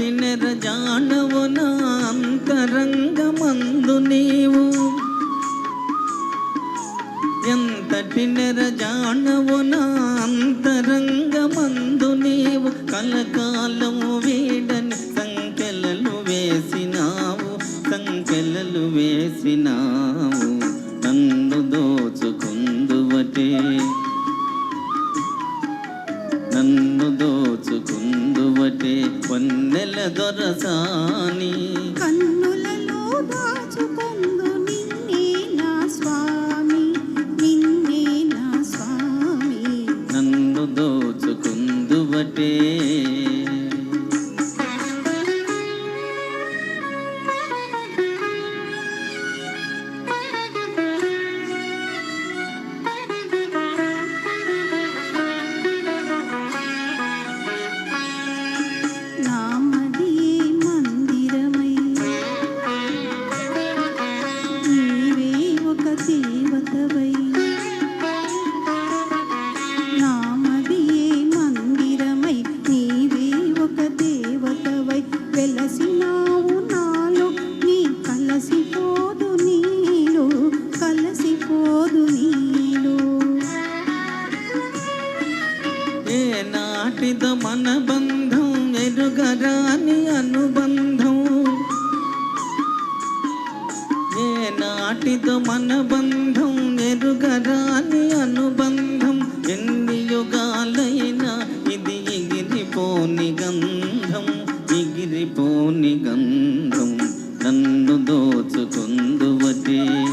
నెరజానవు నా అంతరంగమందు నీవు. ఎంతటి నెరజానవు నా అంతరంగమందు నీవు. కలకాలము వీడని సంకెలలు వేసినావు సంకెలలు వేసినావు. నన్ను దోచుకుందువటే. పొన్నెల దొరసాని. కన్నులలో దాచుకొందు నిన్నే నా స్వామి నిన్నే నా స్వామి. నన్ను దోచుకుందువటే. నాటిద మన బంధం ఎరుగరాని అనుబంధం. ఏ నాటిద మన బంధం ఎరుగరాని అనుబంధం. ఎన్ని యుగాలైనా ఇది ఎగిరిపోని గంధం ఎగిరిపోని గంధం. నన్ను దోచుకుందువటే.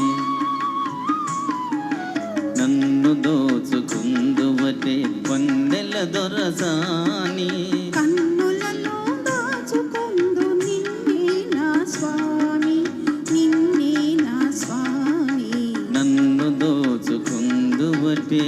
దొరసాని కన్నులలో దాచుకొందు నిన్నే నా స్వామి నిన్నే నా స్వామి. నన్ను దోచుకుందువటే.